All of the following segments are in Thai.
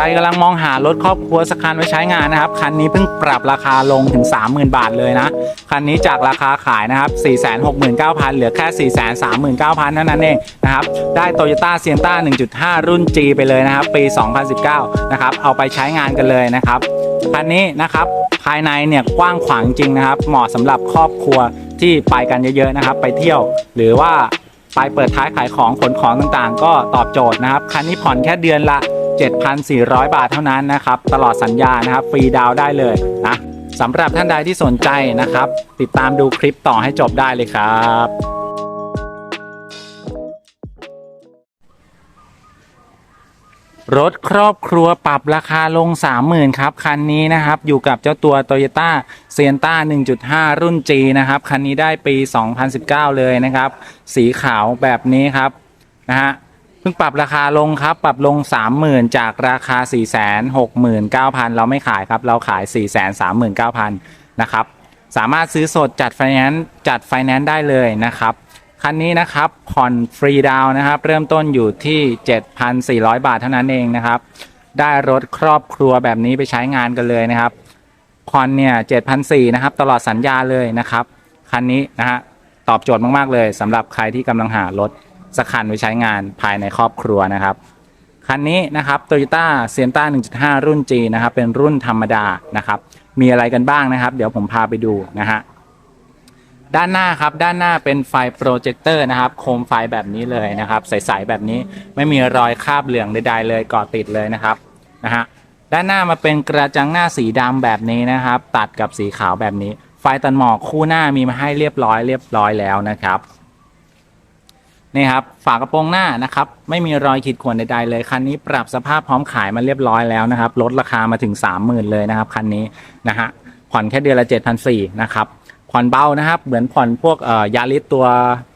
รกำลังมองหารถครอบครัวสักคันไว้ใช้งานนะครับ คันนี้เพิ่งปรับราคาลงถึง 30,000 บาทเลยนะ คันนี้จากราคาขายนะครับ 469,000 เหลือแค่ 439,000 เท่านั้นเองนะครับ ได้ Toyota Sienna 1.5 รุ่น G ไปเลยนะครับ ปี 2019 นะครับ เอาไปใช้งานกันเลยนะครับ คันนี้นะครับภายในเนี่ยกว้างขวางจริงนะครับ เหมาะสำหรับครอบครัวที่ไปกันเยอะๆนะครับ ไปเที่ยวหรือว่าไปเปิดท้ายขายของขนของต่างๆ ก็ตอบโจทย์นะครับ คันนี้ผ่อนแค่เดือนละ 7,400 บาทเท่านั้นนะครับ ตลอดสัญญานะครับ ฟรีดาวได้เลยนะสำหรับท่านใดที่สนใจนะครับ ติดตามดูคลิปต่อให้จบได้เลยครับรถครอบครัวปรับราคาลง 30,000 ครับ คันนี้นะครับ อยู่กับเจ้าตัว Toyota s i e n t a 1.5 รุ่น G นะครับ คันนี้ได้ปี 2019 เลยนะครับ สีขาวแบบนี้ครับ นะฮะ พิ่งปรับราคาลงครับ ปรับลง 30,000 จากราคา 469,000 เราไม่ขายครับ เราขาย 439,000 นะครับ สามารถซื้อสดจัดไฟแนนซ์จัดไฟแนนซ์ได้เลยนะครับ คันนี้นะครับผ่อนฟรีดาวน์นะครับ เริ่มต้นอยู่ที่ 7,400 บาทเท่านั้นเองนะครับ ได้รถครอบครัวแบบนี้ไปใช้งานกันเลยนะครับผ่อนเนี่ย7,400นะครับ ตลอดสัญญาเลยนะครับ คันนี้นะฮะตอบโจทย์มาก ๆ เลยสำหรับใครที่กำลังหารถ สักคันไว้ใช้งานภายในครอบครัวนะครับ คันนี้นะครับ Toyota Sienna 1.5 รุ่น G นะครับ เป็นรุ่นธรรมดานะครับ มีอะไรกันบ้างนะครับ เดี๋ยวผมพาไปดูนะฮะด้านหน้าครับด้านหน้าเป็นไฟโปรเจคเตอร์นะครับ โคมไฟแบบนี้เลยนะครับ ใสๆแบบนี้ไม่มีรอยคราบเหลืองใดๆเลยเกาะติดเลยนะครับนะฮะด้านหน้ามาเป็นกระจังหน้าสีดำแบบนี้นะครับ ตัดกับสีขาวแบบนี้ ไฟตันหมอกคู่หน้ามีมาให้เรียบร้อยเรียบร้อยแล้วนะครับ นี่ครับฝากระโปรงหน้านะครับ ไม่มีรอยขีดข่วนใดๆเลยคันนี้ปรับสภาพพร้อมขายมาเรียบร้อยแล้วนะครับลดราคามาถึง 30,000 เลยนะครับคันนี้นะฮะผ่อนแค่เดือนละ 7,400นะครับผ่อนเบานะครับเหมือนผ่อนพวกยาริสตัว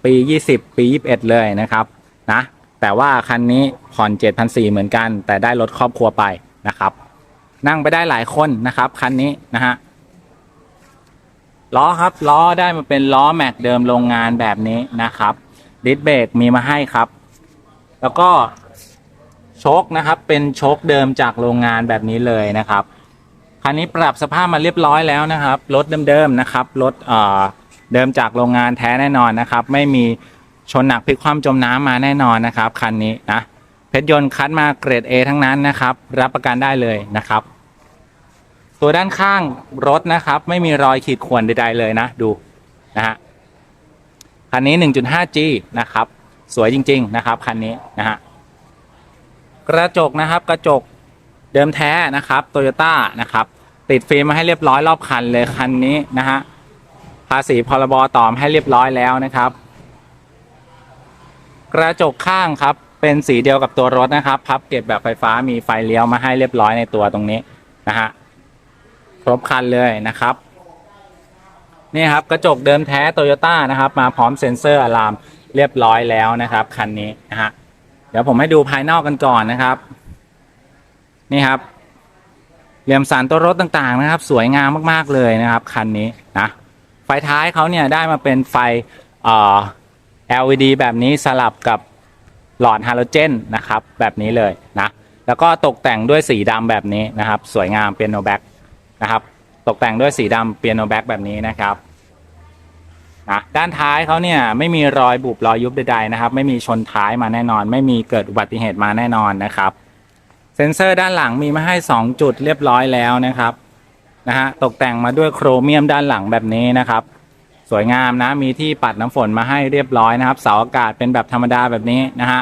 ปี 20 ปี 21 เลยนะครับนะแต่ว่าคันนี้ผ่อน 7,400 เหมือนกัน แต่ได้รถครอบครัวไปนะครับ นั่งไปได้หลายคนนะครับคันนี้นะฮะล้อครับล้อได้มาเป็นล้อแม็กเดิมโรงงานแบบนี้นะครับ ดิสเบรกมีมาให้ครับ แล้วก็โชคนะครับ เป็นโชคเดิมจากโรงงานแบบนี้เลยนะครับคันนี้ปรับสภาพมาเรียบร้อยแล้วนะครับรถเดิมๆนะครับรถเอ่อเดิมจากโรงงานแท้แน่นอนนะครับ ไม่มีชนหนักพลิกคว่ำจมน้ำมาแน่นอนนะครับคันนี้นะเพชรยนต์คัดมาเกรด A ทั้งนั้นนะครับ รับประกันได้เลยนะครับ ตัวด้านข้างรถนะครับ ไม่มีรอยขีดข่วนใดๆเลยนะ ดูนะฮะ คันนี้ 1.5G นะครับ สวยจริง ๆ นะครับ คันนี้นะฮะ กระจกนะครับ กระจกเดิมแท้นะครับโตโยต้านะครับ ติดฟิล์มมาให้เรียบร้อยรอบคันเลยคันนี้นะฮะ ภาษีพรบต่อมให้เรียบร้อยแล้วนะครับ กระจกข้างครับ เป็นสีเดียวกับตัวรถนะครับ พับเก็บแบบไฟฟ้ามีไฟเลี้ยวมาให้เรียบร้อยในตัวตรงนี้นะฮะ ครบคันเลยนะครับ นี่ครับกระจกเดิมแท้โตโยต้านะครับ มาพร้อมเซ็นเซอร์อะลามเรียบร้อยแล้วนะครับคันนี้นะฮะเดี๋ยวผมให้ดูภายนอกกันก่อนนะครับ นี่ครับเหลี่ยมสันตัวรถต่างๆนะครับ สวยงามมากๆเลยนะครับคันนี้นะไฟท้ายเขาเนี่ยได้มาเป็นไฟเอ่อ LED แบบนี้สลับกับหลอดฮาโลเจนนะครับแบบนี้เลยนะแล้วก็ตกแต่งด้วยสีดำแบบนี้นะครับ สวยงามเปียโนแบ็กนะครับ ตกแต่งด้วยสีดำเปียโนแบ็กแบบนี้นะครับนะด้านท้ายเขาเนี่ยไม่มีรอยบุบรอยยุบใดๆนะครับ ไม่มีชนท้ายมาแน่นอน ไม่มีเกิดอุบัติเหตุมาแน่นอนนะครับ เซ็นเซอร์ด้านหลังมีมาให้ 2 จุดเรียบร้อยแล้วนะครับนะฮะตกแต่งมาด้วยโครเมียมด้านหลังแบบนี้นะครับ สวยงามนะมีที่ปัดน้ำฝนมาให้เรียบร้อยนะครับ เสาอากาศเป็นแบบธรรมดาแบบนี้นะฮะ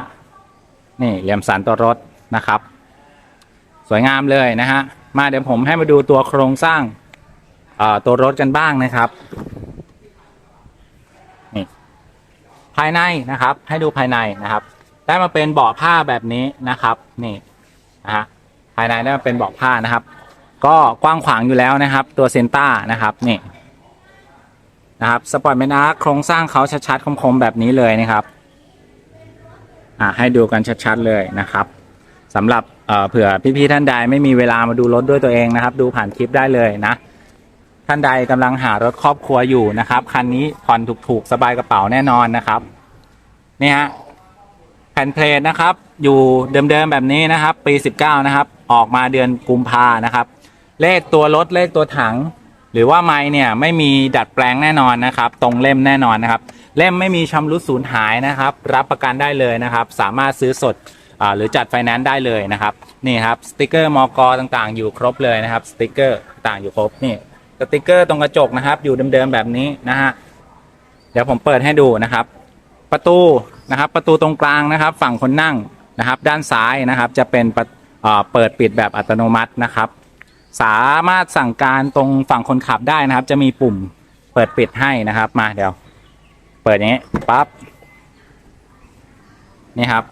นี่เหลี่ยมสันตัวรถนะครับ สวยงามเลยนะฮะมาเดี๋ยวผมให้มาดูตัวโครงสร้าง ตัวรถกันบ้างนะครับนี่ภายในนะครับ ให้ดูภายในนะครับ ได้มาเป็นเบาะผ้าแบบนี้นะครับ นี่นะฮะภายในได้มาเป็นเบาะผ้านะครับ ก็กว้างขวางอยู่แล้วนะครับ ตัวเซนต้านะครับนี่นะครับสปอร์ตเมนาร์โครงสร้างเขาชัดๆคมๆแบบนี้เลยนะครับอ่าให้ดูกันชัดๆเลยนะครับสำหรับเอ่อเผื่อพี่ๆท่านใดไม่มีเวลามาดูรถด้วยตัวเองนะครับ ดูผ่านคลิปได้เลยนะ ท่านใดกำลังหารถครอบครัวอยู่นะครับ คันนี้ผ่อนถูกๆ สบายกระเป๋าแน่นอนนะครับ นี่ฮะแผ่นเพลทนะครับ อยู่เดิมๆแบบนี้นะครับ ปี 19 นะครับ ออกมาเดือนกุมภานะครับ เลขตัวรถเลขตัวถัง หรือว่าไม้เนี่ยไม่มีดัดแปลงแน่นอนนะครับ ตรงเล่มแน่นอนนะครับ เล่มไม่มีชำรุดสูญหายนะครับ รับประกันได้เลยนะครับ สามารถซื้อสดอหรือจัดไฟแนนซ์ได้เลยนะครับนี่ครับสติกเกอร์มอกต่างๆ อยู่ครบเลยนะครับสติกเกอร์ต่างอยู่ครบนี่ สติกเกอร์ตรงกระจกนะครับ อยู่เดิมๆแบบนี้นะฮะเดี๋ยวผมเปิดให้ดูนะครับ ประตูนะครับ ประตูตรงกลางนะครับ ฝั่งคนนั่งนะครับ ด้านซ้ายนะครับ จะเป็นประเอ่อเปิดปิดแบบอัตโนมัตินะครับ สามารถสั่งการตรงฝั่งคนขับได้นะครับ จะมีปุ่มเปิดปิดให้นะครับ มาเดี๋ยว เปิดอย่างนี้ปั๊บนี่ครับ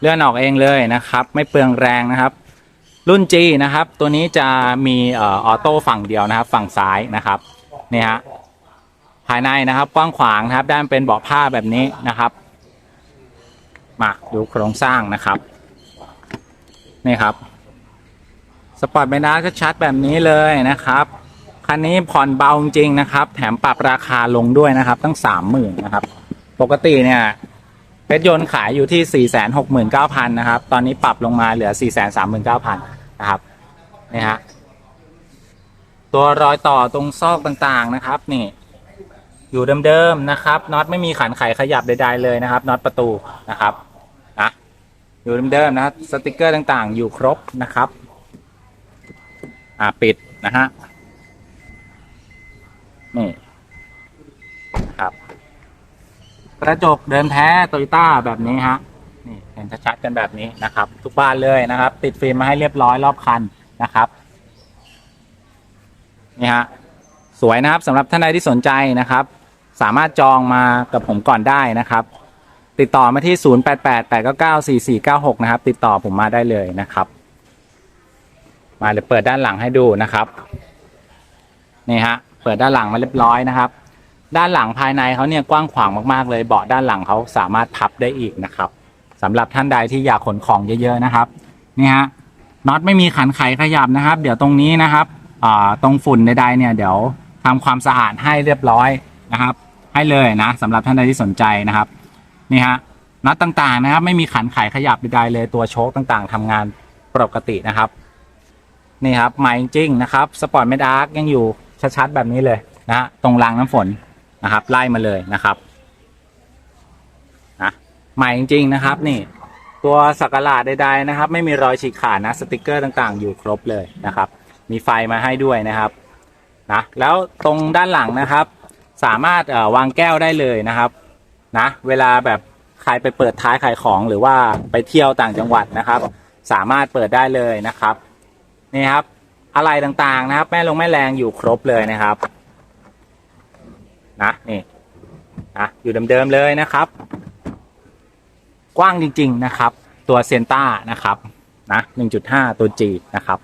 เลื่อนออกเองเลยนะครับ ไม่เปลืองแรงนะครับ รุ่น G นะครับ ตัวนี้จะมีออโต้ฝั่งเดียวนะครับ ฝั่งซ้ายนะครับนี่ฮะภายในนะครับกว้างขวางนะครับ ด้านเป็นเบาะผ้าแบบนี้นะครับ มาดูโครงสร้างนะครับนี่ครับสปอร์ตไบนาก็ชัดแบบนี้เลยนะครับคันนี้ผ่อนเบาจริงนะครับ แถมปรับราคาลงด้วยนะครับ ตั้งสามหมื่นนะครับ ปกติเนี่ย เพชรยนต์ขายอยู่ที่สี่แสนหกหมื่นะครับ ตอนนี้ปรับลงมาเหลือสี่แสนสามหมื่นเก้าพันนะครับ นี่ฮะ ตัวรอยต่อตรงซอกต่างๆนะครับ นี่ อยู่เดิมๆนะครับ น็อตไม่มีขันไขขยับใด ๆ เลยนะครับ น็อตประตูนะครับ นะ อยู่เดิมๆนะครับ สติกเกอร์ต่างๆ อยู่ครบนะครับ อ่าปิดนะฮะ นี่ ครับ กระจกเดิมแท้โตโยต้าแบบนี้ฮะนี่เห็นชัดๆกันแบบนี้นะครับ ทุกบ้านเลยนะครับ ติดฟิล์มมาให้เรียบร้อยรอบคันนะครับนี่ฮะสวยนะครับสำหรับท่านใดที่สนใจนะครับ สามารถจองมากับผมก่อนได้นะครับ ติดต่อมาที่ 0888994496 นะครับ ติดต่อผมมาได้เลยนะครับ มาเดี๋ยวเปิดด้านหลังให้ดูนะครับนี่ฮะเปิดด้านหลังมาเรียบร้อยนะครับ ด้านหลังภายในเขาเนี่ยกว้างขวางมากๆเลยเบาะด้านหลังเขาสามารถพับได้อีกนะครับสำหรับท่านใดที่อยากขนของเยอะๆนะครับนี่ฮะน็อตไม่มีขันไขขยับนะครับ เดี๋ยวตรงนี้นะครับอ่าตรงฝุ่นใดๆเนี่ยเดี๋ยวทำความสะอาดให้เรียบร้อยนะครับ ให้เลยนะสำหรับท่านใดที่สนใจนะครับนี่ฮะน็อตต่างๆนะครับ ไม่มีขันไขขยับใดๆเลยตัวโชคต่างๆทำงานปกตินะครับนี่ครับใหม่จริงๆนะครับสปอร์ตเมดาร์กยังอยู่ชัดๆแบบนี้เลยนะฮะตรงรางน้ำฝน นะครับ ไล่มาเลยนะครับนะใหม่จริง ๆนะครับ นี่ ตัวสักหลาดใดๆนะครับ ไม่มีรอยฉีกขาดนะสติกเกอร์ต่างๆ อยู่ครบเลยนะครับ มีไฟมาให้ด้วยนะครับนะแล้วตรงด้านหลังนะครับ สามารถวางแก้วได้เลยนะครับนะเวลาแบบใครไปเปิดท้ายขายของหรือว่าไปเที่ยวต่างจังหวัดนะครับ สามารถเปิดได้เลยนะครับนี่ครับอะไรต่างๆนะครับ แม่ลงแม่แรงอยู่ครบเลยนะครับ นะนี่นะอยู่เดิมๆเลยนะครับ กว้างจริง ๆนะครับ ตัวเซนต้านะครับนะ1.5 ตัว G นะครับ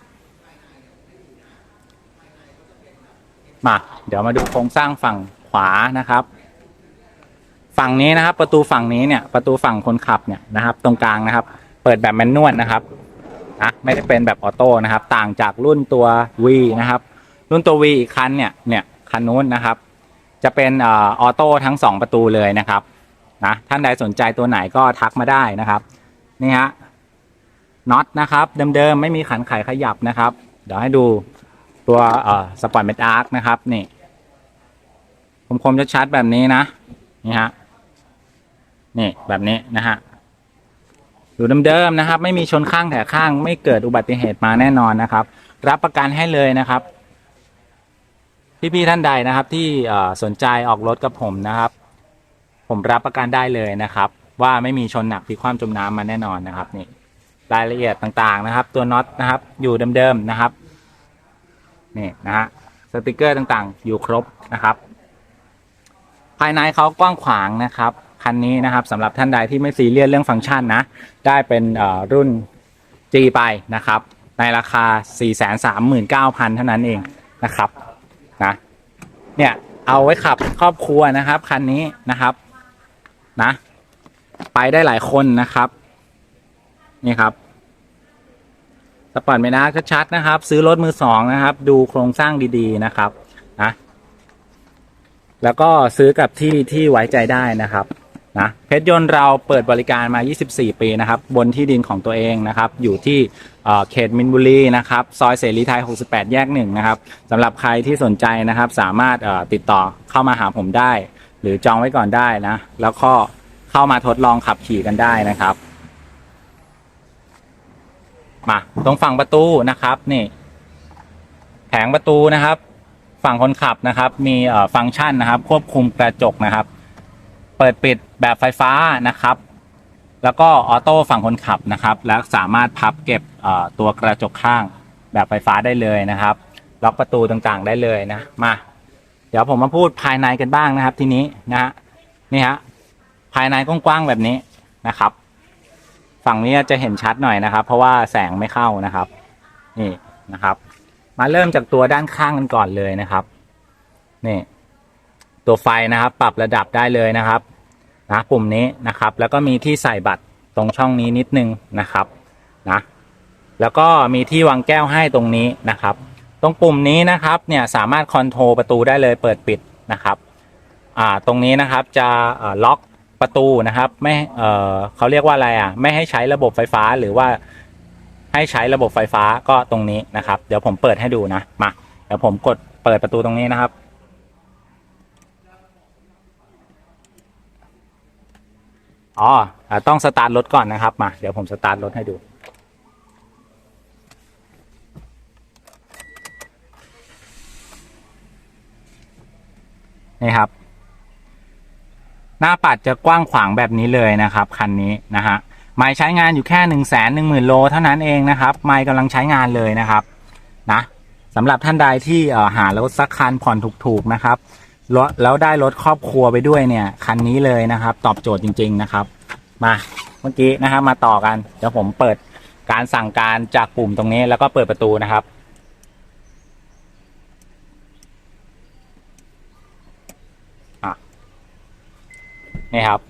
มาเดี๋ยวมาดูโครงสร้างฝั่งขวานะครับ ฝั่งนี้นะครับ ประตูฝั่งนี้เนี่ยประตูฝั่งคนขับเนี่ยนะครับ ตรงกลางนะครับ เปิดแบบแมนนวลนะครับนะไม่ได้เป็นแบบออโต้นะครับ ต่างจากรุ่นตัว V นะครับ รุ่นตัว V อีกคันเนี่ยเนี่ยคันนู้นนะครับ จะเป็นออโต้ทั้ง 2 ประตูเลยนะครับนะท่านใดสนใจตัวไหนก็ทักมาได้นะครับนี่ฮะน็อตนะครับเดิมๆไม่มีขันไขขยับนะครับ เดี๋ยวให้ดูตัวสปอร์ตเมทอาร์คนะครับนี่คมๆชัดๆแบบนี้นะนี่ฮะนี่แบบนี้นะฮะอยู่เดิมๆนะครับ ไม่มีชนข้างแถข้าง ไม่เกิดอุบัติเหตุมาแน่นอนนะครับ รับประกันให้เลยนะครับ พี่ๆท่านใดนะครับที่สนใจออกรถกับผมนะครับ ผมรับประกันได้เลยนะครับ ว่าไม่มีชนหนักพลิกคว่ำจมน้ำมาแน่นอนนะครับนี่รายละเอียดต่างๆนะครับ ตัวน็อตนะครับ อยู่เดิมๆนะครับนี่นะฮะสติกเกอร์ต่างๆ อยู่ครบนะครับ ภายในเขากว้างขวางนะครับคันนี้นะครับสำหรับท่านใดที่ไม่ซีเรียสเรื่องฟังก์ชันนะ ได้เป็นรุ่น G ไปนะครับ ในราคา 439,000 เท่านั้นเองนะครับ เนี่ยเอาไว้ขับครอบครัวนะครับคันนี้นะครับนะ ไปได้หลายคนนะครับ นี่ครับสปอร์ตเมนาชัดๆนะครับ ซื้อรถมือสองนะครับ ดูโครงสร้างดีๆนะครับนะแล้วก็ซื้อกับที่ที่ไว้ใจได้นะครับ นะเพชรยนต์เราเปิดบริการมา 24 ปีนะครับ บนที่ดินของตัวเองนะครับ อยู่ที่เขตมินบุรีนะครับ ซอยเสรีไทย 68 แยกหนึ่งนะครับสำหรับใครที่สนใจนะครับ สามารถติดต่อเข้ามาหาผมได้ หรือจองไว้ก่อนได้นะ แล้วก็เข้ามาทดลองขับขี่กันได้นะครับ มาตรงฝั่งประตูนะครับนี่ แผงประตูนะครับ ฝั่งคนขับนะครับ มีฟังก์ชันนะครับ ควบคุมกระจกนะครับ เปิดปิด แบบไฟฟ้านะครับ แล้วก็ออโต้ฝั่งคนขับนะครับ แล้วสามารถพับเก็บตัวกระจกข้างแบบไฟฟ้าได้เลยนะครับ ล็อกประตูต่างๆได้เลยนะมา เดี๋ยวผมมาพูดภายในกันบ้างนะครับ ทีนี้นะฮะนี่ฮะภายในกว้างๆแบบนี้นะครับ ฝั่งนี้จะเห็นชัดหน่อยนะครับ เพราะว่าแสงไม่เข้านะครับ นี่นะครับ มาเริ่มจากตัวด้านข้างกันก่อนเลยนะครับนี่ตัวไฟนะครับ ปรับระดับได้เลยนะครับ นะปุ่มนี้นะครับ แล้วก็มีที่ใส่บัตรตรงช่องนี้นิดนึงนะครับนะแล้วก็มีที่วางแก้วให้ตรงนี้นะครับ ตรงปุ่มนี้นะครับเนี่ยสามารถคอนโทรลประตูได้เลยเปิดปิดนะครับอ่าตรงนี้นะครับจะล็อกประตูนะครับไม่เออเขาเรียกว่าอะไรอะไม่ให้ใช้ระบบไฟฟ้าหรือว่าให้ใช้ระบบไฟฟ้าก็ตรงนี้นะครับ เดี๋ยวผมเปิดให้ดูนะมาเดี๋ยวผมกดเปิดประตูตรงนี้นะครับ อ๋อต้องสตาร์ทรถก่อนนะครับมาเดี๋ยวผมสตาร์ทรถให้ดู นี่ครับ หน้าปัดจะกว้างขวางแบบนี้เลยนะครับ คันนี้นะฮะไม้ใช้งานอยู่แค่หนึ่งแสนหนึ่งหมื่นโลเท่านั้นเองนะครับ ไม้กำลังใช้งานเลยนะครับนะสำหรับท่านใดที่หารถสักคันผ่อนถูกๆนะครับ รถแล้วได้รถครอบครัวไปด้วยเนี่ย คันนี้เลยนะครับ ตอบโจทย์จริง ๆนะครับ มาเมื่อกี้นะครับมาต่อกันเดี๋ยวผมเปิดการสั่งการจากปุ่มตรงนี้แล้วก็เปิดประตูนะครับ นี่ครับ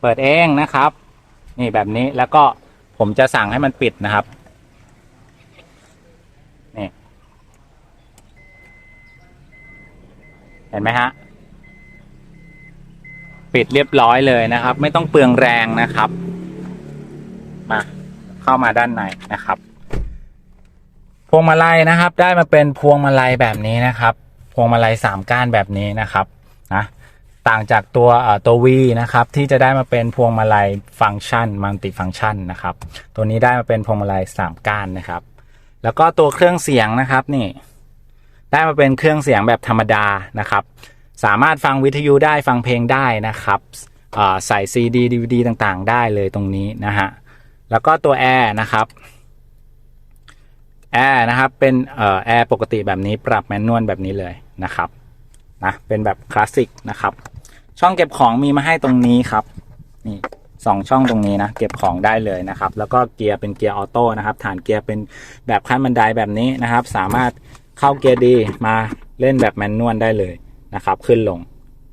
เปิดเองนะครับ นี่แบบนี้แล้วก็ผมจะสั่งให้มันปิดนะครับ เห็นไหมฮะ ปิดเรียบร้อยเลยนะครับ ไม่ต้องเปลืองแรงนะครับ มาเข้ามาด้านในนะครับ พวงมาลัยนะครับ ได้มาเป็นพวงมาลัยแบบนี้นะครับ พวงมาลัยสามก้านแบบนี้นะครับนะต่างจากตัวเอ่อตัว V นะครับ ที่จะได้มาเป็นพวงมาลัยฟังก์ชันมัลติฟังก์ชันนะครับ ตัวนี้ได้มาเป็นพวงมาลัยสามก้านนะครับ แล้วก็ตัวเครื่องเสียงนะครับนี่ ได้มาเป็นเครื่องเสียงแบบธรรมดานะครับ สามารถฟังวิทยุได้ฟังเพลงได้นะครับเอ่อใส่ CD DVD ต่างๆ ได้เลยตรงนี้นะฮะ แล้วก็ตัวแอร์นะครับแอร์นะครับเป็นแอร์ปกติแบบนี้ปรับแมนนวลแบบนี้เลยนะครับนะเป็นแบบคลาสสิกนะครับ ช่องเก็บของมีมาให้ตรงนี้ครับนี่สองช่องตรงนี้นะเก็บของได้เลยนะครับ แล้วก็เกียร์เป็นเกียร์ออโต้นะครับ ฐานเกียร์เป็นแบบขั้นบันไดแบบนี้นะครับ สามารถ เข้าเกียร์ดีมาเล่นแบบแมนนวลได้เลยนะครับ ขึ้นลง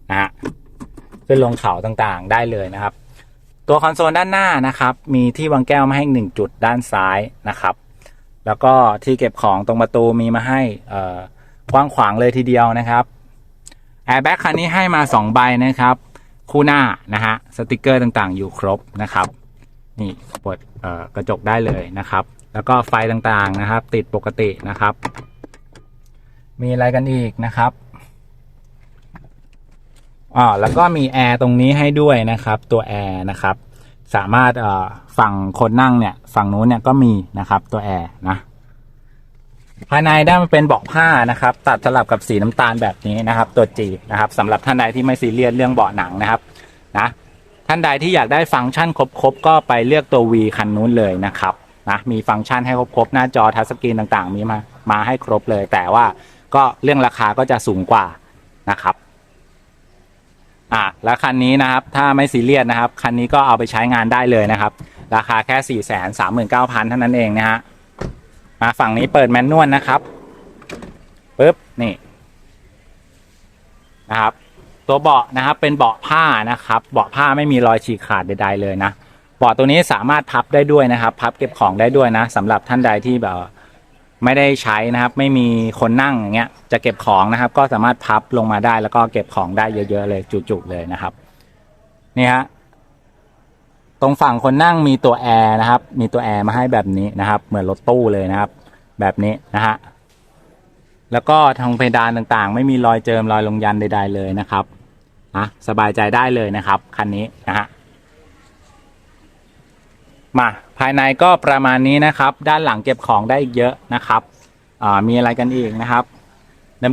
นะฮะขึ้นลงเขาต่างๆได้เลยนะครับ ตัวคอนโซลด้านหน้านะครับ มีที่วางแก้วมาให้หนึ่งจุดด้านซ้ายนะครับ แล้วก็ที่เก็บของตรงประตูมีมาให้เอ่อกว้างขวางเลยทีเดียวนะครับแอร์แบ็กคันนี้ให้มา2ใบนะครับ คู่หน้านะฮะสติกเกอร์ต่างๆ อยู่ครบนะครับ นี่เปิดเอ่อกระจกได้เลยนะครับ แล้วก็ไฟต่างๆนะครับ ติดปกตินะครับ มีอะไรกันอีกนะครับอ่าแล้วก็มีแอร์ตรงนี้ให้ด้วยนะครับ ตัวแอร์นะครับ สามารถเอ่อฝั่งคนนั่งเนี่ย ฝั่งนู้นเนี่ยก็มีนะครับ ตัวแอร์นะภายในได้มาเป็นเบาะผ้านะครับ ตัดสลับกับสีน้ำตาลแบบนี้นะครับ ตัว G นะครับสำหรับท่านใดที่ไม่ซีเรียสเรื่องเบาะหนังนะครับนะท่านใดที่อยากได้ฟังก์ชันครบๆก็ไปเลือกตัว V คันนู้นเลยนะครับนะมีฟังก์ชันให้ครบๆหน้าจอทัชสกรีนต่างๆ มีมามาให้ครบเลย แต่ว่า ก็เรื่องราคาก็จะสูงกว่านะครับอะแล้วคันนี้นะครับถ้าไม่ซีเรียสนะครับคันนี้ก็เอาไปใช้งานได้เลยนะครับ ราคาแค่4 3 9 0 0 0เท่านั้นเองนะฮะมาฝั่งนี้เปิดแมนนวลนะครับปึ๊บนี่นะครับตัวเบาะนะครับเป็นเบาะผ้านะครับเบาะผ้าไม่มีรอยฉีกขาดใดๆเลยนะเบาะตัวนี้สามารถพับได้ด้วยนะครับ พับเก็บของได้ด้วยนะสำหรับท่านใดที่แบบ ไม่ได้ใช้นะครับ ไม่มีคนนั่งอย่างเงี้ยจะเก็บของนะครับ ก็สามารถพับลงมาได้แล้วก็เก็บของได้เยอะๆเลยจุกๆเลยนะครับนี่ฮะตรงฝั่งคนนั่งมีตัวแอร์นะครับ มีตัวแอร์มาให้แบบนี้นะครับ เหมือนรถตู้เลยนะครับ แบบนี้นะฮะแล้วก็ทางเพดานต่างๆ ไม่มีรอยเจิมรอยลงยันใด ๆ เลยนะครับอะสบายใจได้เลยนะครับ คันนี้นะฮะ มาภายในก็ประมาณนี้นะครับ ด้านหลังเก็บของได้อีกเยอะนะครับมีอะไรกันอีกนะครับ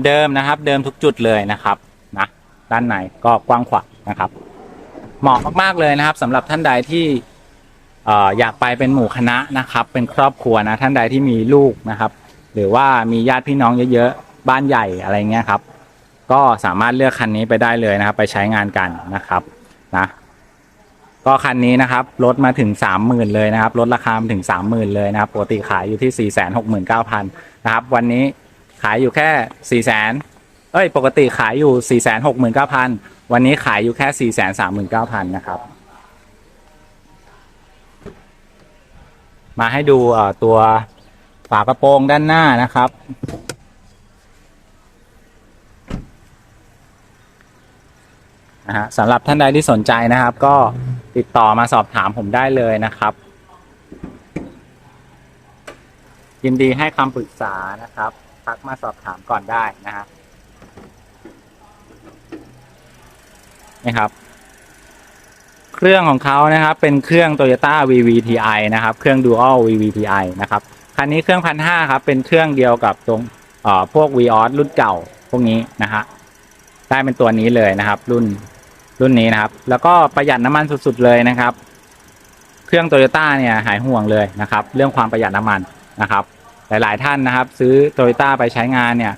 เดิมๆนะครับ เดิมทุกจุดเลยนะครับนะด้านในก็กว้างขวางนะครับ เหมาะมากๆเลยนะครับสำหรับท่านใดที่อยากไปเป็นหมู่คณะนะครับ เป็นครอบครัวนะท่านใดที่มีลูกนะครับ หรือว่ามีญาติพี่น้องเยอะๆบ้านใหญ่อะไรเงี้ยครับ ก็สามารถเลือกคันนี้ไปได้เลยนะครับ ไปใช้งานกันนะครับนะ ก็คันนี้นะครับลดมาถึงสามหมื่นเลยนะครับลดราคามาถึงสามหมื่นเลยนะครับปกติขายอยู่ที่สี่แสนหกหมื่นเก้าพันนะครับ วันนี้ขายอยู่แค่สี่แสนเอ้ย ปกติขายอยู่สี่แสนหกหมื่นเก้าพันวันนี้ขายอยู่แค่สี่แสนสามหมื่นเก้าพันนะครับ มาให้ดูตัวฝากระโปรงด้านหน้านะครับ นะฮะสำหรับท่านใดที่สนใจนะครับ ก็ติดต่อมาสอบถามผมได้เลยนะครับ ยินดีให้คำปรึกษานะครับทักมาสอบถามก่อนได้นะฮะนี่ครับ เครื่องของเขานะครับ เป็นเครื่อง Toyota VVTi นะครับ เครื่อง Dual VVTi นะครับคันนี้เครื่องพันห้าครับ เป็นเครื่องเดียวกับตรงเอ่อพวก Vios รุ่นเก่าพวกนี้นะฮะได้เป็นตัวนี้เลยนะครับ รุ่น รุ่นนี้นะครับ แล้วก็ประหยัดน้ำมันสุดๆเลยนะครับ เครื่องโตโยต้าเนี่ยหายห่วงเลยนะครับ เรื่องความประหยัดน้ำมันนะครับ หลายๆท่านนะครับ ซื้อโตโยต้าไปใช้งานเนี่ย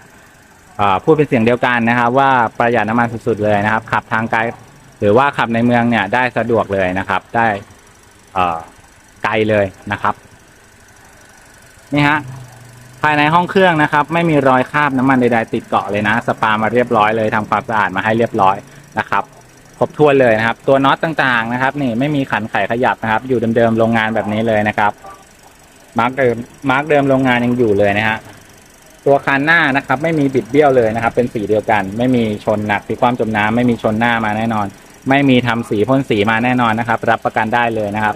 พูดเป็นเสียงเดียวกันนะครับ ว่าประหยัดน้ำมันสุดๆเลยนะครับ ขับทางไกลหรือว่าขับในเมืองเนี่ยได้สะดวกเลยนะครับ ได้ไกลเลยนะครับนี่ฮะภายในห้องเครื่องนะครับ ไม่มีรอยคราบน้ำมันใดๆติดเกาะเลยนะ สปามาเรียบร้อยเลยทำความสะอาดมาให้เรียบร้อยนะครับ ครบถ้วนเลยนะครับ ตัวน็อตต่างๆนะครับ นี่ไม่มีขันไขขยับนะครับ อยู่เดิมๆโรงงานแบบนี้เลยนะครับมาร์กเดิมมาร์กเดิมโรงงานยังอยู่เลยนะฮะตัวคันหน้านะครับ ไม่มีบิดเบี้ยวเลยนะครับ เป็นสีเดียวกัน ไม่มีชนหนักที่ความจมน้ำไม่มีชนหน้ามาแน่นอน ไม่มีทำสีพ่นสีมาแน่นอนนะครับ รับประกันได้เลยนะครับ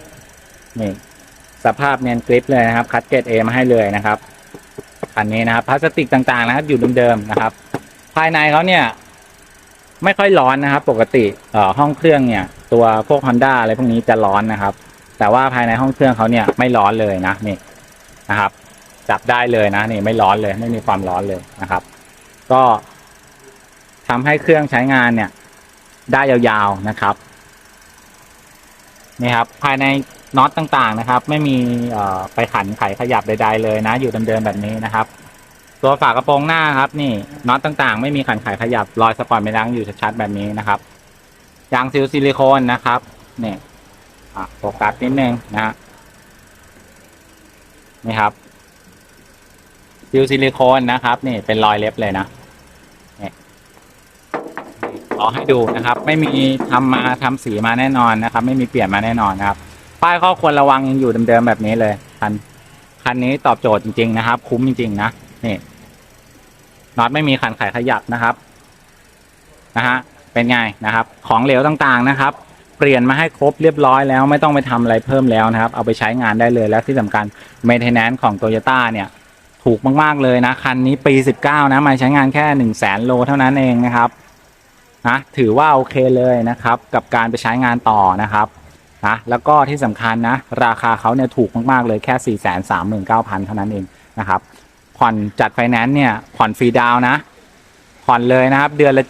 นี่สภาพเนียนกริปเลยนะครับ คัดเกรดเอมาให้เลยนะครับคันนี้นะครับพลาสติกต่างๆนะครับ อยู่เดิมๆนะครับ ภายในเขาเนี่ย ไม่ค่อยร้อนนะครับ ปกติเอ่อห้องเครื่องเนี่ย ตัวพวก Honda อะไรพวกนี้จะร้อนนะครับ แต่ว่าภายในห้องเครื่องเขาเนี่ยไม่ร้อนเลยนะนี่นะครับ จับได้เลยนะนี่ไม่ร้อนเลยไม่มีความร้อนเลยนะครับ ก็ทำให้เครื่องใช้งานเนี่ย ได้ยาวๆนะครับนี่ครับ ภายในน็อตต่างๆนะครับ ไม่มีไปขันไขขยับใดๆเลยนะ อยู่เดิมๆแบบนี้นะครับ ตัวฝากระโปรงหน้าครับ นี่น็อตต่างๆ ไม่มีขันไขขยับรอยสปอร์ตไม่ดังอยู่ชัดๆแบบนี้นะครับยางซิลซิลิโคนนะครับนี่โฟกัสนิดนึงนะฮะนี่ครับซิลซิลิโคนนะครับ นี่เป็นรอยเล็บเลยนะนี่ขอให้ดูนะครับ ไม่มีทำมาทำสีมาแน่นอนนะครับ ไม่มีเปลี่ยนมาแน่นอนนะครับ ป้ายข้อควรระวังยังอยู่เดิมๆแบบนี้เลยคันคันนี้ตอบโจทย์จริง ๆ นะครับ คุ้มจริง ๆ นะนี่ น็อตไม่มีขันไขขยับนะครับนะฮะเป็นไงนะครับ ของเหลวต่างๆนะครับ เปลี่ยนมาให้ครบเรียบร้อยแล้วไม่ต้องไปทำอะไรเพิ่มแล้วนะครับ เอาไปใช้งานได้เลยและที่สำคัญ maintenance ของ Toyota เนี่ยถูกมากๆเลยนะคันนี้ปี 19 นะมาใช้งานแค่ 1 0 0 0 0แสนโลเท่านั้นเองนะครับนะถือว่าโอเคเลยนะครับ กับการไปใช้งานต่อนะครับนะแล้วก็ที่สำคัญนะ ราคาเขาเนี่ยถูกมากๆเลยแค่ 4 3 9 0 0 0เท่านั้นเองนะครับ ผ่อนจัดไฟแนนซ์เนี่ยผ่อนฟรีดาวน์นะ ผ่อนเลยนะครับ เดือนละ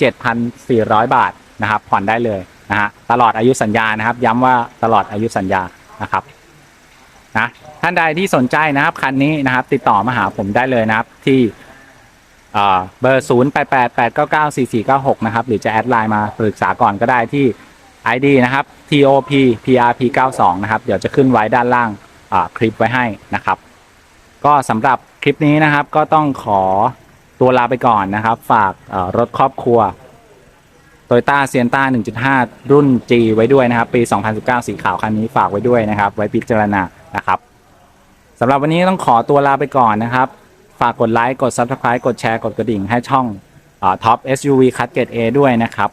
7,400 บาทนะครับ ผ่อนได้เลยนะฮะตลอดอายุสัญญานะครับ ย้ำว่าตลอดอายุสัญญานะครับนะท่านใดที่สนใจนะครับคันนี้นะครับ ติดต่อมาหาผมได้เลยนะครับที่เอ่อเบอร์ 0 8 8 8 9 9 4 4 9 6 นะครับ หรือจะแอดไลน์มาปรึกษาก่อนก็ได้ที่ ID นะครับ TOP PRP 92 นะครับ เดี๋ยวจะขึ้นไว้ด้านล่างคลิปไว้ให้นะครับ ก็สำหรับ คลิปนี้นะครับก็ต้องขอตัวลาไปก่อนนะครับ ฝากรถครอบครัว Toyota s i e n t a 1.5 รุ่น G ไว้ด้วยนะครับ ปี 2019 สีขาวคันนี้ฝากไว้ด้วยนะครับ ไว้พิจารณานะครับสำหรับวันนี้ต้องขอตัวลาไปก่อนนะครับ ฝากกดไลค์ กด Subscribe กดแชร์ กดกระดิ่งให้ช่องท็อป SUV คัดเกรด A ด้วยนะครับ